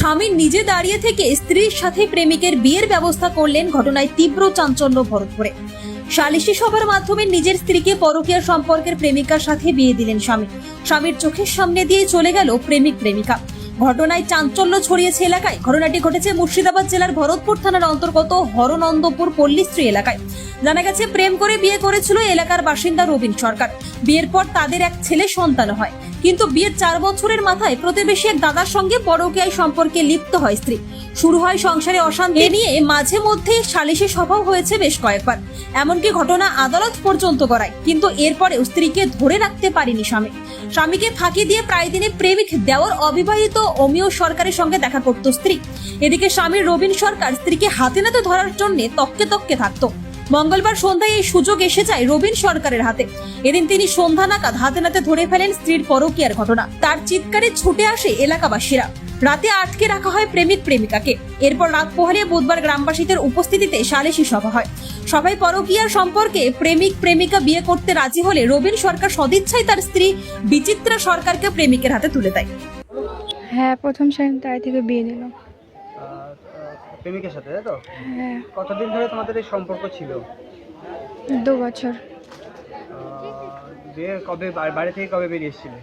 স্বামী নিজে দাঁড়িয়ে থেকে স্ত্রীর সাথে প্রেমিকের বিয়ের ব্যবস্থা করলেন ঘটনায় তীব্র চাঞ্চল্য ভরতপুরে। সালিশি সভার মাধ্যমে নিজের স্ত্রীকে পরকীয়া সম্পর্কের প্রেমিকার সাথে বিয়ে দিলেন স্বামী। স্বামীর চোখের সামনে দিয়ে চলে গেল প্রেমিক প্রেমিকা ঘটনায় চাঞ্চল্য ছড়িয়েছে এলাকায়। ঘটনাটি ঘটেছে মুর্শিদাবাদ জেলার ভরতপুর থানার অন্তর্গত হরনন্দপুর পল্লীশ্রী এলাকায়। জানা গেছে প্রেম করে বিয়ে করেছিল এলাকার বাসিন্দা রবীন সরকার। বিয়ের পর তাদের এক ছেলে সন্তান হয়। কিন্তু বিয়ের চার বছরের মাথায় প্রতিবেশী এক দাদার সঙ্গে পরকীয়ায় সম্পর্কে লিপ্ত হয় স্ত্রী। শুরু হয় সংসারে অশান্তি এ নিয়ে মাঝে মধ্যে সালিশি সভাও হয়েছে বেশ কয়েকবার। এমনকি ঘটনা আদালত পর্যন্ত করায় কিন্তু এরপরেও স্ত্রীকে ধরে রাখতে পারেনি স্বামী। স্বামীকে ফাঁকি দিয়ে প্রায় দিনে প্রেমিক দেওয়ার অবিবাহিত অমিয় সরকারের সঙ্গে দেখা করত স্ত্রী। এদিকে স্বামী রবীন সরকার স্ত্রীকে হাতে নাতে ধরার জন্য তককে তককে থাকতো। মঙ্গলবার সন্ধ্যায় এই সুযোগ এসে যায় রবীন সরকারের হাতে। এদিন তিনি সন্ধ্যা নাগাদ হাতে নাতে ধরে ফেলেন স্ত্রীর পরকীয়ার ঘটনা। তার চিৎকারে ছুটে আসে এলাকাবাসীরা। রাতে আটকে রাখা হয় প্রেমিক প্রেমিকাকে। এরপর রাত পোহালিয়ে বুধবার গ্রামবাসীদের উপস্থিতিতে সালিশি সভা হয়। সবাই পরকীয়ার সম্পর্কে প্রেমিক প্রেমিকা বিয়ে করতে রাজি হলে রবীন সরকার সদিচ্ছায় তার স্ত্রী বিচিত্রা সরকারকে প্রেমিকের হাতে তুলে দেয়। হ্যাঁ প্রথম শ্রেণি তাই থেকে বিয়ে দিল প্রেমিকের সাথে তাই তো? হ্যাঁ। কতদিন ধরে তোমাদের এই সম্পর্ক ছিল? দু বছর। বিয়ে কবে বা- বাড়ি থেকে কবে বেরিয়ে এসেছিলে?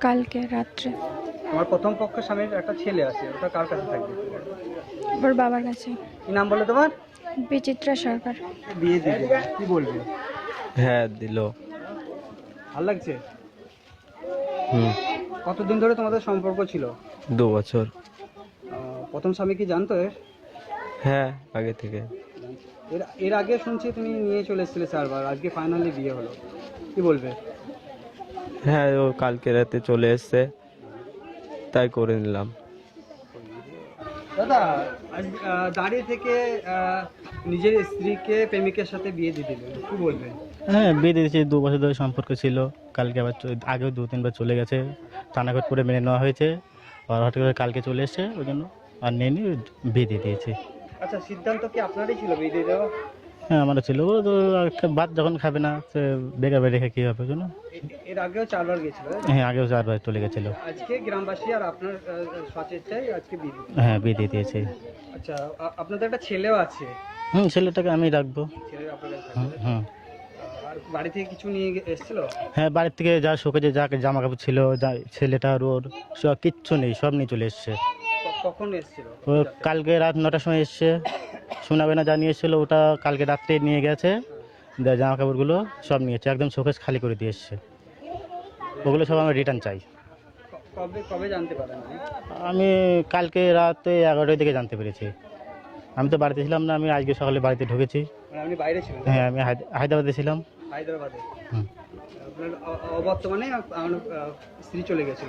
কালকে রাত্রে। আমার প্রথম পক্ষ স্বামীর একটা ছেলে আছে ওটা কার কাছে থাকবে? ওর বাবার কাছে। কি নাম বলে তোমার? বিচিত্রা সরকার। বিয়ে দিবে। কি বলবে? হ্যাঁ দিল। ভালো লাগছে? হুম। কতদিন ধরে তোমাদের সম্পর্ক ছিল? দু বছর। প্রথম স্বামী কি জানতো এর? হ্যাঁ আগে থেকে। এর এর আগে শুনছি তুমি নিয়ে চলে এসেছিলে চারবার আজকে ফাইনালি বিয়ে হলো। কি বলবে? হ্যাঁ ও কালকে রাতে চলে এসছে। তাই করে নিলাম। দাদা আজ দাঁড়িয়ে থেকে নিজের স্ত্রীকে প্রেমিকের সাথে বিয়ে দিয়ে দিলেন। কি বলবেন হ্যাঁ বিয়ে দিয়েছি। দু বছর ধরে সম্পর্ক ছিল। কালকে আবার চ- আগেও দু তিনবার চলে গেছে। টানাঘট করে মেনে নেওয়া হয়েছে। আর হঠাৎ করে কালকে চলে এসছে ওই জন্য। আর বিয়ে দিয়ে দিয়েছি। আচ্ছা সিদ্ধান্ত কি আপনারই ছিল দিয়ে দেওয়া? হ্যাঁ আমার ছিল ও তো একটা ভাত যখন খাবে না সে বেকার বেড়ে রেখে কী হবে জন্য এর আগেও চারবার গেছিল হ্যাঁ আগেও চারবার চলে গেছিল। আজকে গ্রামবাসী আর আপনার সচেচ্ছায় আজকে বিয়ে হ্যাঁ বিয়ে দিয়ে দিয়েছি। আচ্ছা আপনাদের একটা ছেলেও আছে। হুম ছেলেটাকে আমি রাখব। হুম বাড়ি থেকে কিছু নিয়ে এসেছিল? হ্যাঁ বাড়ির থেকে যা শোকেজে যা জামা কাপড় ছিল যা ছেলেটার ওর সব কিচ্ছু নেই সব নিয়ে চলে এসছে। কখন এসেছিল? ও কালকে রাত নটার সময় এসছে। শোনাবে না জানিয়ে এসেছিল ওটা কালকে রাত্রে নিয়ে গেছে। দে- জামা কাপড়গুলো সব নিয়েছে একদম শোকেস খালি করে দিয়ে এসছে। ওগুলো সব আমি রিটার্ন চাই। ক- কবে কবে জানতে পারেন আপনি? আমি কালকে রাতে এগারোটার দিকে জানতে পেরেছি। আমি তো বাড়িতে ছিলাম না আমি আজকে সকালে বাড়িতে ঢুকেছি। মানে আপনি বাইরে ছিলেন? হ্যাঁ আমি হায়দ- হায়দ্রাবাদে ছিলাম। হায়দ্রাবাদে? হুম। আপনার অ- অবর্তমানে আপ- আমার আহ, স্ত্রী চলে গেছিল।